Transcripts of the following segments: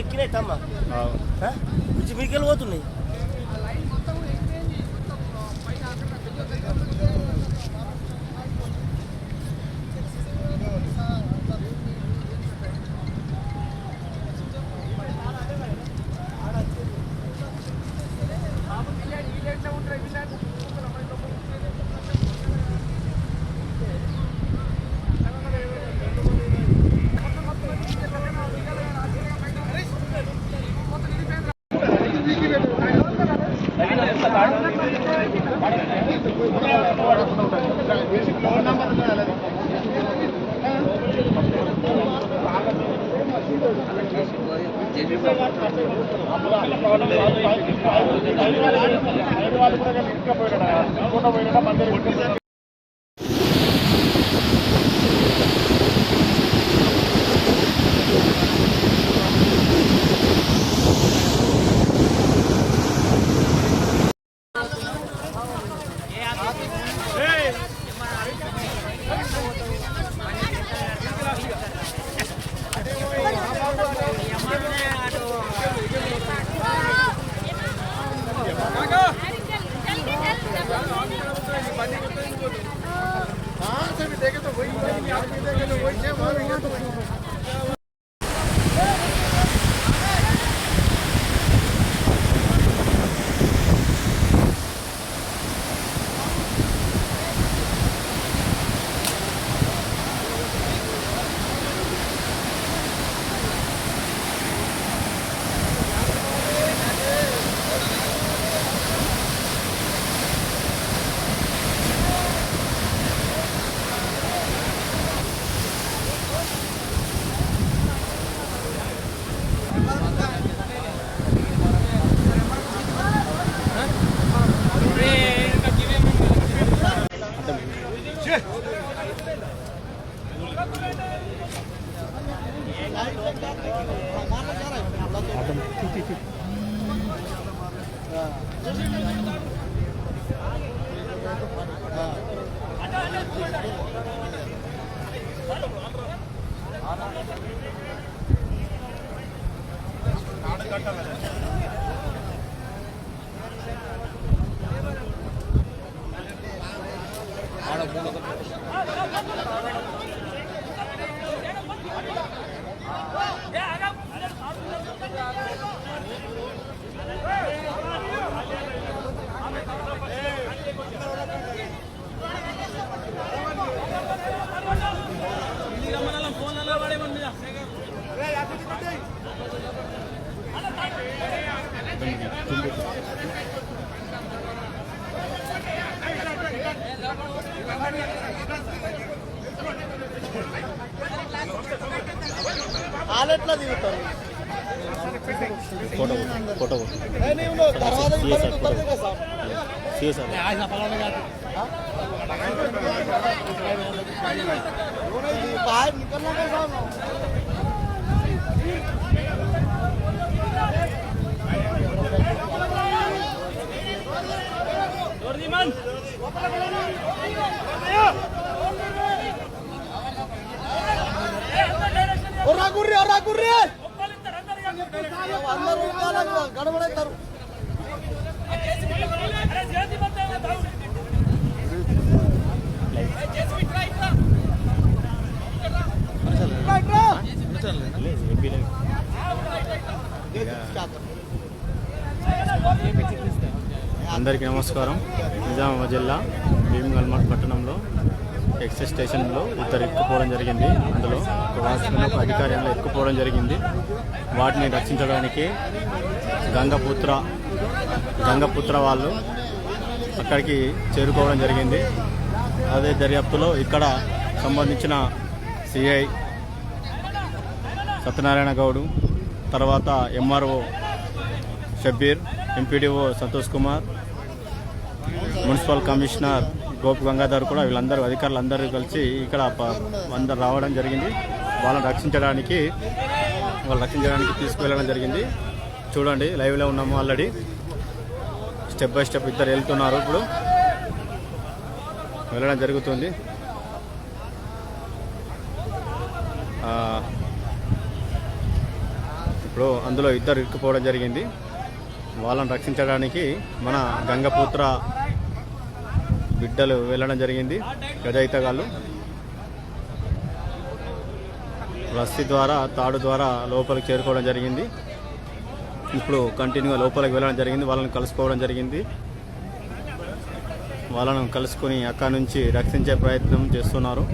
ఎక్కినాయి తమ్మ? Bridge మీకెళ్ళి పోతున్నాయి? बाहर निकलना कैसा ఒర్రా గుర్రి ఒర్రా గుర్రి అందరూ గడబడతారు అందరికీ నమస్కారం. నిజామాబాద్ జిల్లా భీమగల్మాట్ పట్టణంలో ఎక్సైజ్ స్టేషన్లో ఇద్దరు ఎక్కుపోవడం జరిగింది. అందులో ఒక వాచ్మెన్ ఒక జరిగింది. వాటిని రక్షించడానికి గంగపుత్ర గంగపుత్ర వాళ్ళు అక్కడికి చేరుకోవడం జరిగింది. అదే దర్యాప్తులో ఇక్కడ సంబంధించిన సిఐ సత్యనారాయణ గౌడు తర్వాత MRO Shabbir MPDO Santosh Kumar municipal commissioner Gopi Gangadhar కూడా వీళ్ళందరూ అధికారులందరూ కలిసి ఇక్కడ అందరు రావడం జరిగింది. వాళ్ళని రక్షించడానికి వాళ్ళు రక్షించడానికి తీసుకువెళ్ళడం జరిగింది. చూడండి లైవ్లో ఉన్నాము ఆల్రెడీ. స్టెప్ బై స్టెప్ ఇద్దరు వెళ్తున్నారు ఇప్పుడు. వెళ్ళడం జరుగుతుంది. ఇప్పుడు అందులో ఇద్దరు ఇరుక్కుపోవడం జరిగింది. వాళ్ళని రక్షించడానికి మన గంగపుత్ర బిడ్డలు వెళ్ళడం జరిగింది. గజయితగాళ్ళు. రస్తి ద్వారా తాడు ద్వారా లోపలికి చేరుకోవడం జరిగింది. ఇప్పుడు కంటిన్యూగా లోపలికి వెళ్ళడం జరిగింది. వాళ్ళని కలుసుకోవడం జరిగింది. వాళ్ళను కలుసుకొని అక్కడి నుంచి రక్షించే ప్రయత్నం చేస్తున్నారు.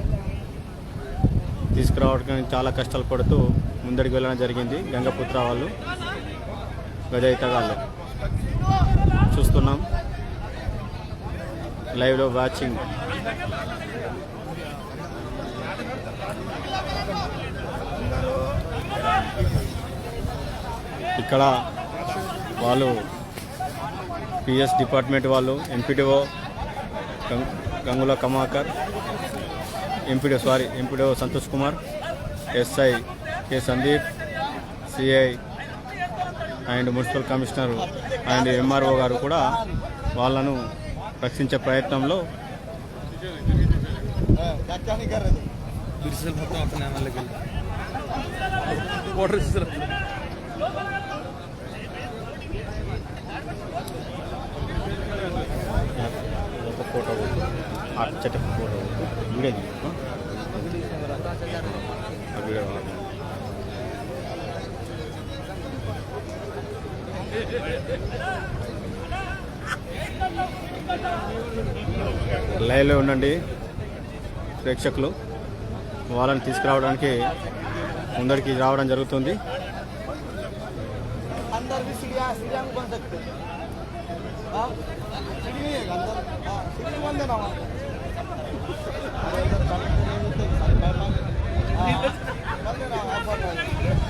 తీసుకురావడానికి చాలా కష్టాలు పడుతూ ముందడికి వెళ్ళడం జరిగింది. గంగపుత్ర వాళ్ళు గజయితగాళ్ళు. చూస్తున్నాం. లైవ్లో వాచింగ్ ఇక్కడ వాళ్ళు పిఎస్ డిపార్ట్మెంట్ వాళ్ళు MPDO Gangula Kamakar MPDO sorry MPDO Santosh Kumar SI K Sandeep CI and municipal commissioner and MRO garu కూడా వాళ్ళను రక్షించే ప్రయత్నంలో क्या అచ్చట లైవ్లో ఉండండి ప్రేక్షకులు. వాళ్ళని తీసుకురావడానికి ముందరికి రావడం జరుగుతుంది. అందరికి Thank you.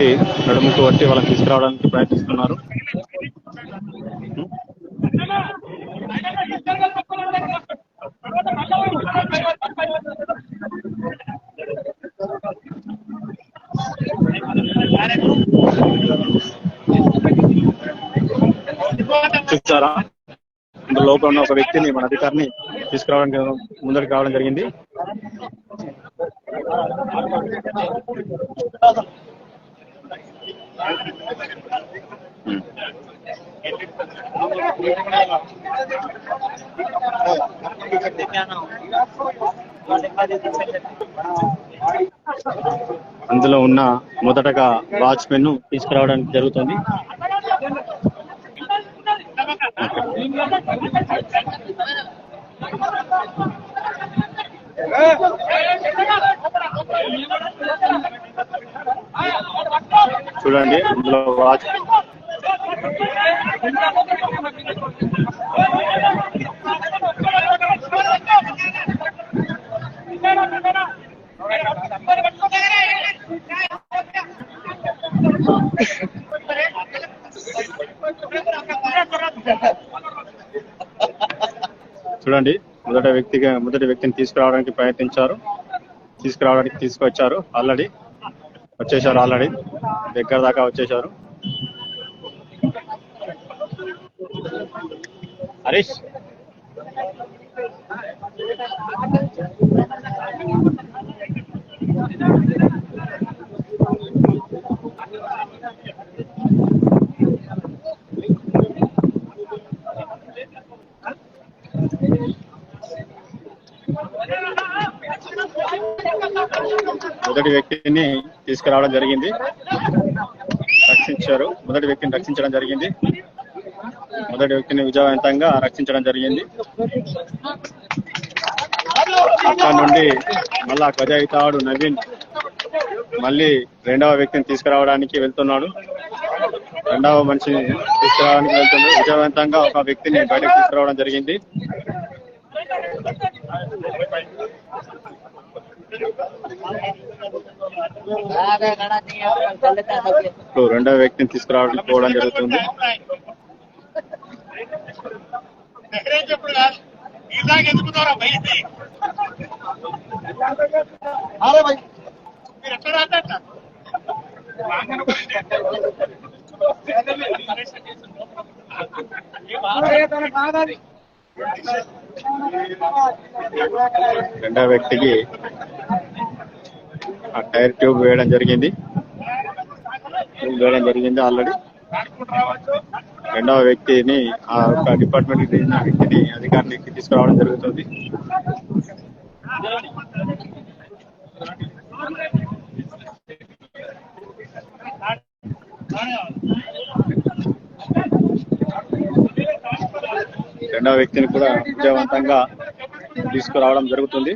నడుముకు వచ్చి వాళ్ళని తీసుకురావడానికి ప్రయత్నిస్తున్నారు. చూసారా? లోపల ఉన్న ఒక వ్యక్తిని మన అధికారిని తీసుకురావడానికి ముందరికి రావడం జరిగింది. అందులో ఉన్న మొదటగా వాచ్మెన్ తీసుకురావడానికి జరుగుతుంది. చూడండి ఇందులో వాచ్. చూడండి మొదటి వ్యక్తిగా మొదటి వ్యక్తిని తీసుకురావడానికి ప్రయత్నించారు. తీసుకురావడానికి తీసుకొచ్చారు ఆల్రెడీ. వచ్చేసారు ఆల్రెడీ. దగ్గర దాకా వచ్చేశారు. హరీష్. మొదటి వ్యక్తిని తీసుకురావడం జరిగింది. రక్షించారు. మొదటి వ్యక్తిని రక్షించడం జరిగింది. మొదటి వ్యక్తిని విజయవంతంగా రక్షించడం జరిగింది. అక్కడ నుండి మళ్ళా గజయితాడు నవీన్ మళ్ళీ రెండవ వ్యక్తిని తీసుకురావడానికి వెళ్తున్నాడు. రెండవ మనిషిని తీసుకురావడానికి వెళ్తుంది విజయవంతంగా ఒక వ్యక్తిని బయటకు తీసుకురావడం జరిగింది. ఇప్పుడు రెండవ వ్యక్తిని తీసుకురావడం జరుగుతుంది. అరే రెండో రెండవ వ్యక్తికి ఆ టైర్ ట్యూబ్ వేయడం జరిగింది. ట్యూబ్ వేయడం జరిగింది ఆల్రెడీ. రెండవ వ్యక్తిని ఆ యొక్క డిపార్ట్మెంట్ చెందిన వ్యక్తిని అధికారికి తీసుకురావడం జరుగుతుంది. రెండవ వ్యక్తిని కూడా విజయవంతంగా తీసుకురావడం జరుగుతుంది.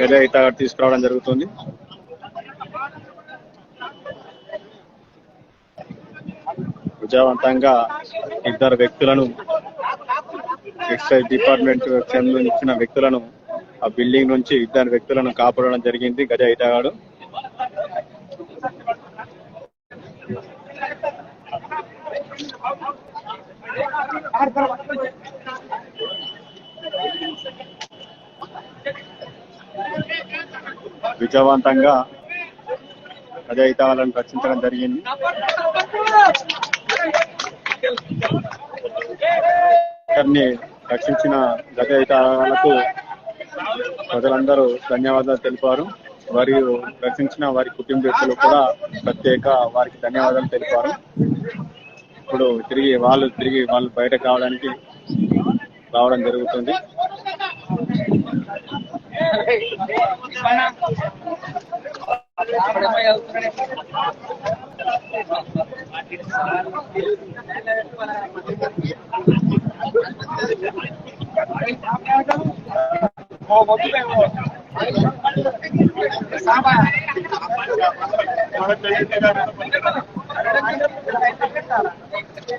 గదే తీసుకురావడం జరుగుతుంది. విజయవంతంగా ఇద్దరు వ్యక్తులను ఎక్సైజ్ డిపార్ట్మెంట్ చెందించిన వ్యక్తులను ఆ బిల్డింగ్ నుంచి ఇద్దరు వ్యక్తులను కాపాడడం జరిగింది గజ ఇతగాడు విజయవంతంగా గజయితాలను రక్షించడం జరిగింది. రక్షించిన గజయితాలకు ప్రజలందరూ ధన్యవాదాలు తెలిపారు. మరియు రక్షించిన వారి కుటుంబీకులు కూడా ప్రత్యేక వారికి ధన్యవాదాలు తెలిపారు. ఇప్పుడు తిరిగి వాళ్ళు తిరిగి వాళ్ళు బయట కావడానికి రావడం జరుగుతుంది. సాబా है।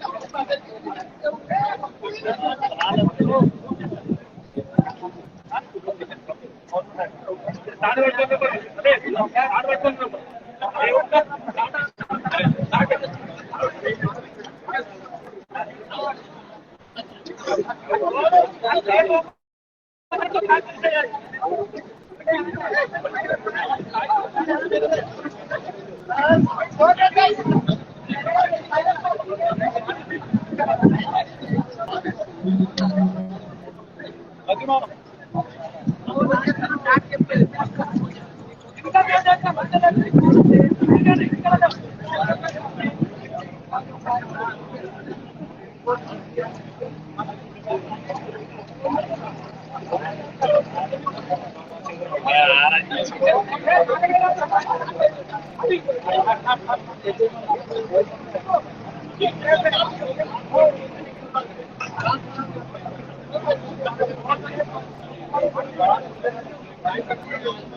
も。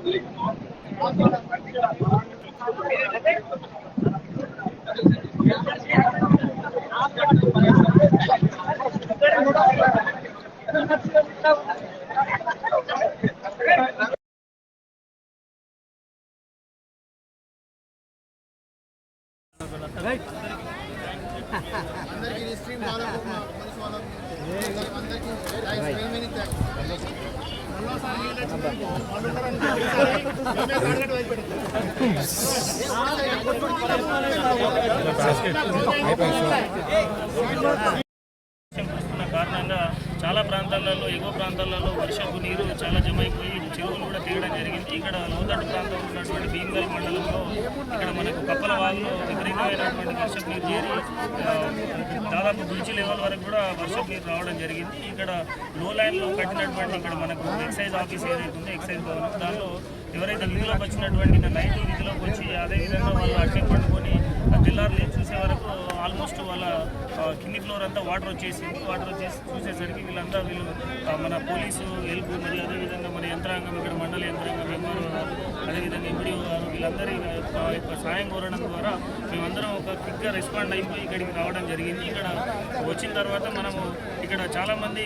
Gracias. కారణంగా చాలా ప్రాంతాలలో ఎగువ ప్రాంతాలలో వర్షపు నీరు చాలా జమ అయిపోయి చెరువులు కూడా తీయడం జరిగింది. ఇక్కడ లోతట్టు ప్రాంతం ఉన్నటువంటి భీమగల్ మండలంలో ఇక్కడ మనకు కప్పల వాళ్ళు విపరీతమైనటువంటి వర్షం నీరు చేరి దాదాపు బ్రిడ్జ్ లెవెల్ వరకు కూడా వర్షం నీరు రావడం జరిగింది. ఇక్కడ లో లైన్లో కట్టినటువంటి ఇక్కడ మనకు ఎక్సైజ్ ఆఫీస్ ఏదైతే ఉందో ఎక్సైజ్ భవనం. దానిలో ఎవరైతే విధిలోకి వచ్చినటువంటి నైట్ విధిలోకి వచ్చి అదేవిధంగా వాళ్ళు అట్టే పండుకొని ఆ తెల్లారు లేచి చూసే వరకు ఆల్మోస్ట్ వాళ్ళ కింది ఫ్లోర్ అంతా వాటర్ వచ్చేసింది. వాటర్ వచ్చేసి చూసేసరికి వీళ్ళంతా వీళ్ళు మన పోలీసు హెల్ప్ మరియు అదేవిధంగా మన యంత్రాంగం ఇక్కడ మండల యంత్రాంగం ఎంఆర్ఓ గారు అదేవిధంగా ఎంపీడీఓ గారు వీళ్ళందరి ఆ, యొక్క సాయం కోరడం ద్వారా మేమందరం ఒక క్విక్గా రెస్పాండ్ అయిపోయి ఇక్కడికి రావడం జరిగింది. ఇక్కడ వచ్చిన తర్వాత మనము ఇక్కడ చాలామంది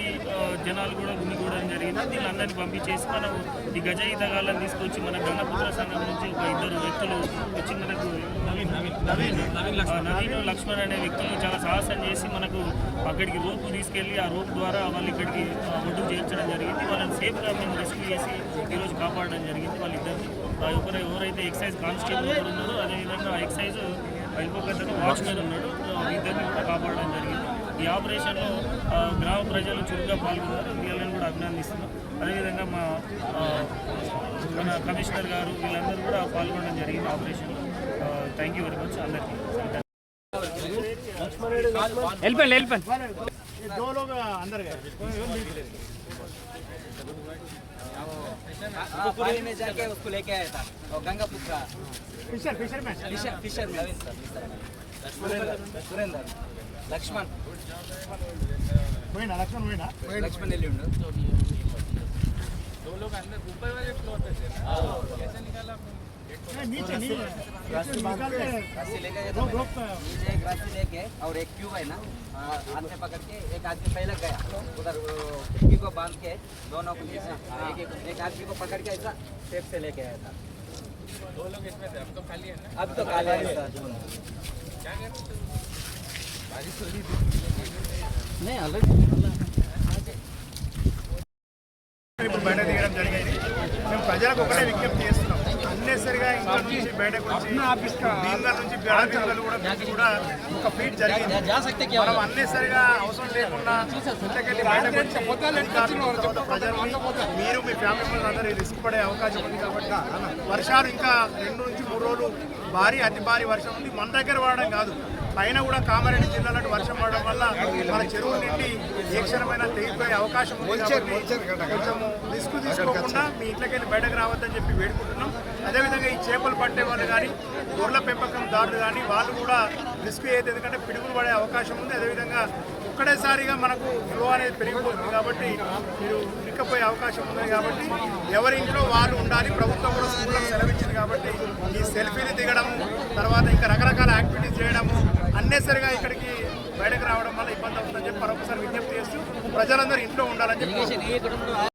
జనాలు కూడా గుమిగూడడం జరిగింది. వీళ్ళందరినీ పంపించేసి మనం ఈ గజ ఈతగాళ్ళని తీసుకొచ్చి మన గంగపుత్ర సంఘం నుంచి ఒక ఇద్దరు వ్యక్తులు వచ్చి మనకు నవీన్ నవీన్ ఆ, నవీన్ లక్ష్మణ్ అనే వ్యక్తులు చాలా సాహసం చేసి మనకు అక్కడికి రోపు తీసుకెళ్ళి ఆ రోప్ ద్వారా వాళ్ళు ఇక్కడికి ఆ, ఒడ్డుకు చేర్చడం జరిగింది. వాళ్ళని సేఫ్గా మేము రెస్క్యూ చేసి ఈరోజు కాపాడడం జరిగింది వాళ్ళిద్దరిని. ఆ, ఎవరు ఎవరైతే ఎక్సైజ్ కానిస్టేబుల్ ఉన్నారో అదేవిధంగా ఎక్సైజ్ ఇంకొక వాచ్మెన్ ఉన్నాడు ఇద్దరిని కూడా కాపాడడం జరిగింది. ఈ ఆపరేషన్లో ఆ, గ్రామ ప్రజలు చురుగ్గా పాల్గొన్నారు వీళ్ళని కూడా అభినందిస్తున్నాం అదేవిధంగా మా ఆ, మన కమిషనర్ గారు వీళ్ళందరూ కూడా పాల్గొనడం జరిగింది ఆపరేషన్లో థ్యాంక్ యూ వెరీ మచ్ అందరికీ వెళ్ళిపోండి వెళ్ళిపోండి हाँ, पानी में जाके उसको लेके आया था और Ganga Putra fisher fisher fisher fisher Naveen sir Surendra Surendra Lakshman Lakshman వెళ్ళి ఉండు रस्सी लेके गया था मैं। नीचे एक रस्सी लेके और एक ट्यूब है ना आ, हाथ में पकड़ के एक आदमी पहले गया उधर वो खिड़की को बांध के दोनों को नीचे हाँ, एक एक एक आदमी को पकड़ के ऐसा टेप से लेके आया था दो लोग इसमें थे अब तो खाली है ना अब तो खाली है सर नहीं ऑलरेडी ఇప్పుడు బయట తీయడం జరిగింది. మేము ప్రజలకు ఒకటే విజ్ఞప్తి చేస్తున్నాం. అన్నెసరిగా ఇంట్లో నుంచి బయటకు వచ్చి భీమగల్ నుంచి కూడా ఒక ఫీట్ జరిగింది. మనం అన్నెసరిగా అవసరం లేకుండా ఇంట్లోకెళ్ళి బయటకు వచ్చి ప్రజల్ని మీరు మీ ఫ్యామిలీ మెంబర్స్ అందరూ రిస్క్ పడే అవకాశం ఉంది కాబట్టి వర్షాలు ఇంకా రెండు నుంచి మూడు రోజులు భారీ అతి భారీ వర్షం ఉంది. మన దగ్గర పడడం కాదు. పైన కూడా కామారెడ్డి జిల్లాలో వర్షం పడడం వల్ల మన చెరువు నుండి ఏ క్షణమైన తెగిపోయే అవకాశం ఉంది కొంచెం రిస్క్ తీసుకోకుండా మీ ఇంట్లోకి వెళ్ళి బయటకు రావద్దని చెప్పి వేడుకుంటున్నాం. అదేవిధంగా ఈ చేపలు పట్టే వాళ్ళు కానీ గొర్రెల పెంపకం దారులు కానీ వాళ్ళు కూడా రిస్క్ అయ్యేది ఎందుకంటే పిడుగులు పడే అవకాశం ఉంది. అదేవిధంగా ఒక్కడేసారిగా మనకు ఫ్లో అనేది పెరిగిపోతుంది కాబట్టి మీరు ఇరుక్కపోయే అవకాశం ఉంది కాబట్టి ఎవరి ఇంట్లో వాళ్ళు ఉండాలి ప్రభుత్వం కూడా స్కూళ్ళకు సెలవిచ్చింది కాబట్టి ఈ సెల్ఫీలు దిగడము తర్వాత ఇంకా రకరకాల యాక్టివిటీస్ చేయడము అన్నెసరిగా ఇక్కడికి బయటకు రావడం వల్ల ఇబ్బంది అవుతుందని చెప్పి మరొకసారి విజ్ఞప్తి చేస్తూ ప్రజలందరూ ఇంట్లో ఉండాలని చెప్పి